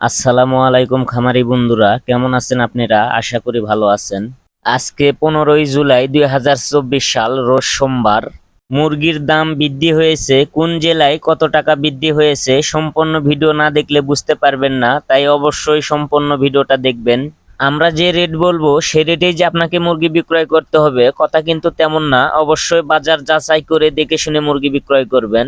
আসসালামু আলাইকুম খামারি বন্ধুরা, কেমন আছেন আপনারা? আশা করি ভালো আছেন। আজকে পনেরোই জুলাই দুই হাজার চব্বিশ সাল, রোজ সোমবার। মুরগির দাম বৃদ্ধি হয়েছে, কোন জেলায় কত টাকা বৃদ্ধি হয়েছে সম্পূর্ণ ভিডিও না দেখলে বুঝতে পারবেন না, তাই অবশ্যই সম্পূর্ণ ভিডিওটা দেখবেন। আমরা যে রেট বলব, সে রেটেই যে আপনাকে মুরগি বিক্রয় করতে হবে, কথা কিন্তু তেমন না। অবশ্যই বাজার যাচাই করে দেখে শুনে মুরগি বিক্রয় করবেন।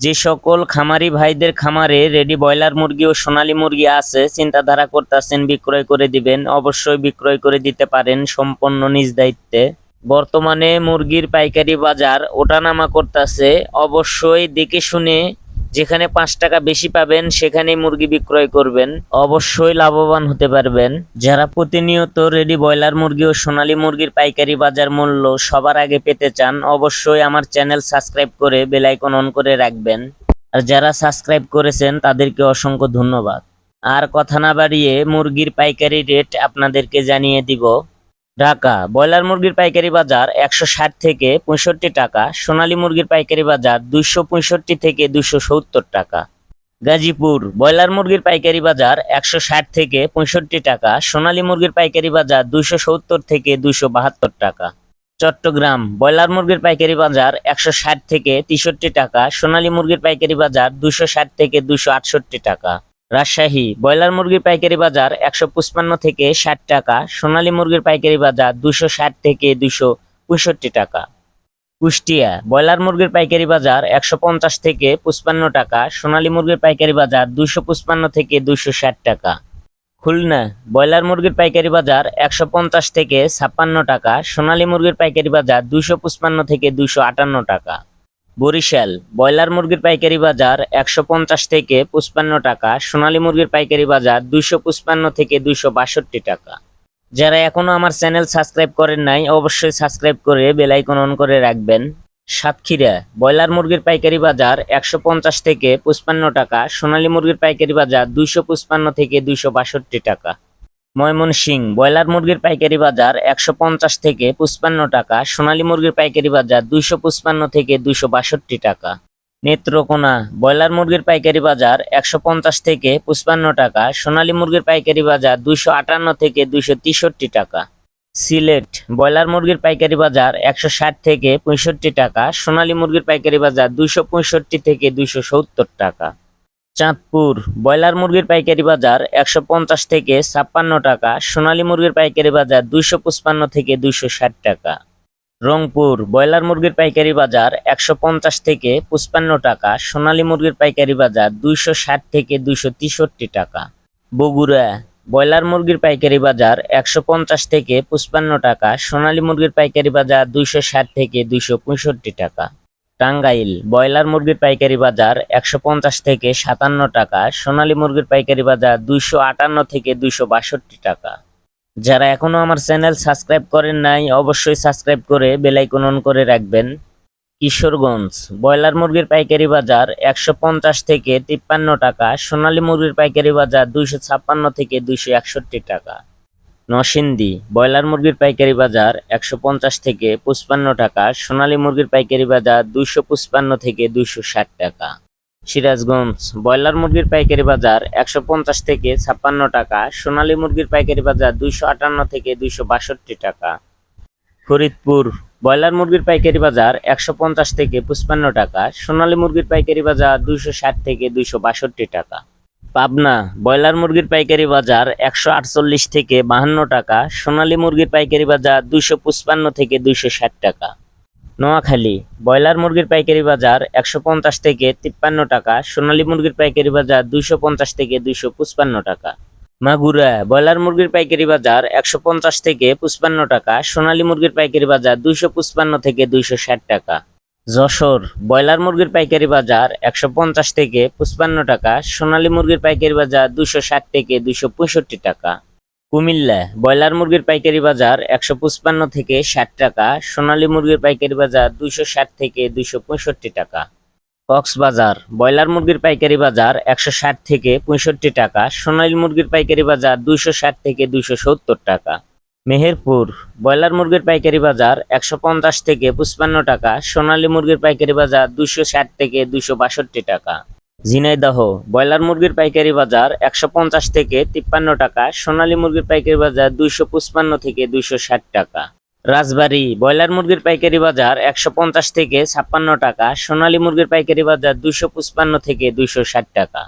যে সকল খামারি ভাইদের খামারে রেডি ব্রয়লার মুরগি ও সোনালী মুরগি আছে, চিন্তাধারা করতেছেন বিক্রয় করে দিবেন। অবশ্যই বিক্রয় করে দিতে পারেন সম্পন্ন নিজ দায়িত্বে। বর্তমানে মুরগির পাইকারি বাজার ওঠানামা করতেছে। অবশ্যই দেখে শুনে যেখানে পাঁচ টাকা বেশি পাবেন, সেখানেই মুরগি বিক্রয় করবেন। অবশ্যই লাভবান হতে পারবেন। যারা প্রতিনিয়ত রেডি ব্রয়লার মুরগি ও সোনালী মুরগির পাইকারি বাজার মূল্য সবার আগে পেতে চান, অবশ্যই আমার চ্যানেল সাবস্ক্রাইব করে বেল আইকন অন করে রাখবেন। আর যারা সাবস্ক্রাইব করেছেন, তাদেরকে অসংখ্য ধন্যবাদ। আর কথা না বাড়িয়ে মুরগির পাইকারি রেট আপনাদেরকে জানিয়ে দিব। ঢাকা। ব্রয়লার মুরগির পাইকারি বাজার একশো ষাট থেকে পঁয়ষট্টি টাকা, সোনালী মুরগির পাইকারি বাজার দুইশো পঁয়ষট্টি থেকে দুইশো সত্তর টাকা। গাজীপুর, ব্রয়লার মুরগির পাইকারি বাজার একশো ষাট থেকে পঁয়ষট্টি টাকা, সোনালী মুরগির পাইকারি বাজার দুইশো সত্তর থেকে দুইশো বাহাত্তর টাকা। চট্টগ্রাম, ব্রয়লার মুরগির পাইকারি বাজার একশো ষাট থেকে তেষট্টি টাকা, সোনালী মুরগির পাইকারি বাজার দুশো ষাট থেকে দুশো আটষট্টি টাকা। রাজশাহী, ব্রয়লার মুরগির পাইকারি বাজার একশো পঁচপান্ন থেকে ষাট টাকা, সোনালী মুরগির পাইকারি বাজার দুশো ষাট থেকে দুশো পঁয়ষট্টি টাকা। কুষ্টিয়া, ব্রয়লার মুরগির পাইকারি বাজার একশো পঞ্চাশ থেকে পঁচপান্ন টাকা, সোনালী মুরগির পাইকারি বাজার দুশো পঁচপান্ন থেকে দুশো ষাট টাকা। খুলনা, ব্রয়লার মুরগির পাইকারি বাজার একশো পঞ্চাশ থেকে ছাপ্পান্ন টাকা, সোনালী মুরগির পাইকারি বাজার দুশো পঁচপান্ন থেকে দুশো আটান্ন টাকা। বরিশাল, ব্রয়লার মুরগির পাইকারি বাজার একশো পঞ্চাশ থেকে পঁচপান্ন টাকা, সোনালী মুরগির পাইকারি বাজার দুইশো থেকে দুইশো বাষট্টি টাকা। যারা এখনও আমার চ্যানেল সাবস্ক্রাইব করেন নাই, অবশ্যই সাবস্ক্রাইব করে বেলাইকন অন করে রাখবেন। সাতক্ষীরা, ব্রয়লার মুরগির পাইকারি বাজার একশো পঞ্চাশ থেকে পঁচপান্ন টাকা, সোনালী মুরগির পাইকারি বাজার দুইশো থেকে দুইশো বাষট্টি টাকা। ময়মনসিং ব্রয়লার মুরগির পাইকারি বাজার একশো পঞ্চাশ থেকে পঁচপান্ন টাকা, সোনালী মুরগির পাইকারি বাজার দুইশো পঁচপান্ন থেকে দুইশো বাষট্টি টাকা। নেত্রকোনা, ব্রয়লার মুরগির পাইকারি বাজার একশো পঞ্চাশ থেকে পঁচপান্ন টাকা, সোনালী মুরগির পাইকারি বাজার দুইশো আটান্ন থেকে দুইশো তেষট্টি টাকা। সিলেট, ব্রয়লার মুরগির পাইকারি বাজার একশো ষাট থেকে পঁয়ষট্টি টাকা, সোনালী মুরগির পাইকারি বাজার দুইশো পঁয়ষট্টি থেকে দুইশো সত্তর টাকা। চাঁদপুর, ব্রয়লার মুরগির পাইকারি বাজার একশো পঞ্চাশ থেকে ছাপ্পান্ন টাকা, সোনালী মুরগির পাইকারি বাজার দুইশো পঁচপান্ন থেকে দুইশো ষাট টাকা। রংপুর, ব্রয়লার মুরগির পাইকারি বাজার একশো পঞ্চাশ থেকে পঁচপান্ন টাকা, সোনালী মুরগির পাইকারি বাজার দুইশো ষাট থেকে দুইশো তেষট্টি টাকা। বগুড়া, ব্রয়লার মুরগির পাইকারি বাজার একশো পঞ্চাশ থেকে পঁচপান্ন টাকা, সোনালী মুরগির পাইকারি বাজার দুইশো ষাট থেকে দুইশো পঁয়ষট্টি টাকা। টাঙ্গাইল ব্রয়লার মুরগির পাইকারি বাজার একশো পঞ্চাশ থেকে সাতান্ন টাকা, সোনালী মুরগির পাইকারি বাজার দুইশো আটান্ন থেকে দুইশো বাষট্টি টাকা। যারা এখনও আমার চ্যানেল সাবস্ক্রাইব করেন নাই, অবশ্যই সাবস্ক্রাইব করে বেলাইকন অন করে রাখবেন। কিশোরগঞ্জ ব্রয়লার মুরগির পাইকারি বাজার একশো পঞ্চাশ থেকে তিপ্পান্ন টাকা, সোনালী মুরগির পাইকারি বাজার দুইশো ছাপ্পান্ন থেকে দুইশো একষট্টি টাকা। নরসিংদী, ব্রয়লার মুরগির পাইকারি বাজার একশো পঞ্চাশ থেকে পঁচপান্ন টাকা, সোনালী মুরগির পাইকারি বাজার দুইশো পঁচপান্ন থেকে দুইশো ষাট টাকা। সিরাজগঞ্জ, ব্রয়লার মুরগির পাইকারি বাজার একশো পঞ্চাশ থেকে ছাপ্পান্ন টাকা, সোনালী মুরগির পাইকারি বাজার দুইশো আটান্ন থেকে দুইশো বাষট্টি টাকা। ফরিদপুর, ব্রয়লার মুরগির পাইকারি বাজার একশো পঞ্চাশ থেকে পঁচপান্ন টাকা, সোনালী মুরগির পাইকারি বাজার দুইশো ষাট থেকে দুইশো বাষট্টি টাকা। পাবনা ব্রয়লার মুরগির পাইকারি বাজার একশো আটচল্লিশ থেকে বাহান্ন টাকা, সোনালী মুরগির পাইকারি বাজার দুইশো পঁচপান্ন থেকে দুইশো ষাট টাকা। নোয়াখালী ব্রয়লার মুরগির পাইকারি বাজার একশো পঞ্চাশ থেকে তিপ্পান্ন টাকা, সোনালী মুরগির পাইকারি বাজার দুইশো পঞ্চাশ থেকে দুইশো পঁচপান্ন টাকা। মাগুরা ব্রয়লার মুরগির পাইকারি বাজার একশো পঞ্চাশ থেকে পঁচপান্ন টাকা, সোনালী মুরগির পাইকারি বাজার দুইশো পঁচপান্ন থেকে দুইশো ষাট টাকা। যশোর, ব্রয়লার মুরগির পাইকারি বাজার একশো পঞ্চাশ থেকে পঁচপান্ন টাকা, সোনালী মুরগির পাইকারি বাজার দুশো ষাট থেকে দুইশো পঁয়ষট্টি টাকা। কুমিল্লা, ব্রয়লার মুরগির পাইকারি বাজার একশো পঁচপান্ন থেকে ষাট টাকা, সোনালী মুরগির পাইকারি বাজার দুইশো ষাট থেকে দুইশো পঁয়ষট্টি টাকা। কক্সবাজার, ব্রয়লার মুরগির পাইকারি বাজার একশো ষাট থেকে পঁয়ষট্টি টাকা, সোনালী মুরগির পাইকারি বাজার দুইশো ষাট থেকে দুইশো সত্তর টাকা। মেহেরপুর, ব্রয়লার মুরগির পাইকারি বাজার একশো পঞ্চাশ থেকে পঁচপান্ন টাকা, সোনালী মুরগির পাইকারি বাজার দুশো ষাট থেকে দুইশো বাষট্টি টাকা। ঝিনাইদহ, ব্রয়লার মুরগির পাইকারি বাজার একশো পঞ্চাশ থেকে তিপ্পান্ন টাকা, সোনালী মুরগির পাইকারি বাজার দুইশো পঁচপান্ন থেকে দুইশো ষাট টাকা। রাজবাড়ী, ব্রয়লার মুরগির পাইকারি বাজার একশো পঞ্চাশ থেকে ছাপ্পান্ন টাকা, সোনালী মুরগির পাইকারি বাজার দুইশো পঁচপান্ন থেকে দুইশো ষাট টাকা।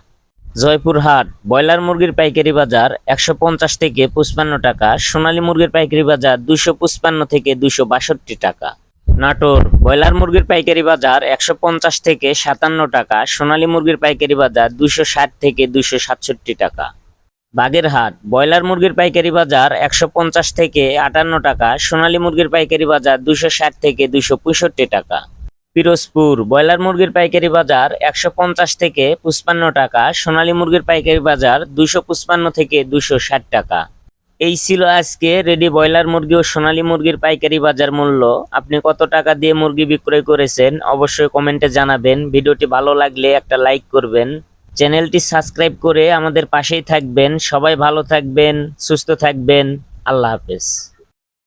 জয়পুরহাট, ব্রয়লার মুরগির পাইকারি বাজার একশো পঞ্চাশ থেকে পঁচপান্ন টাকা, সোনালী মুরগির পাইকারি বাজার দুশো পঁচপান্ন থেকে দুশো বাষট্টি টাকা। নাটোর, ব্রয়লার মুরগির পাইকারি বাজার একশো পঞ্চাশ থেকে সাতান্ন টাকা, সোনালী মুরগির পাইকারি বাজার দুশো ষাট থেকে দুশো সাতষট্টি টাকা। বাগেরহাট, ব্রয়লার মুরগির পাইকারি বাজার একশো পঞ্চাশ থেকে আটান্ন টাকা, সোনালী মুরগির পাইকারি বাজার দুশো ষাট থেকে দুশো পঁয়ষট্টি টাকা। পিরোজপুর, ব্রয়লার মুরগির পাইকারি বাজার একশো পঞ্চাশ থেকে পঁচপান্ন টাকা, সোনালী মুরগির পাইকারি বাজার দুইশো পঁচপান্ন থেকে দুইশো ষাট টাকা। এই ছিল আজকে রেডি ব্রয়লার মুরগি ও সোনালী মুরগির পাইকারি বাজার মূল্য। আপনি কত টাকা দিয়ে মুরগি বিক্রয় করেছেন অবশ্যই কমেন্টে জানাবেন। ভিডিওটি ভালো লাগলে একটা লাইক করবেন। চ্যানেলটি সাবস্ক্রাইব করে আমাদের পাশেই থাকবেন। সবাই ভালো থাকবেন, সুস্থ থাকবেন। আল্লাহ হাফেজ।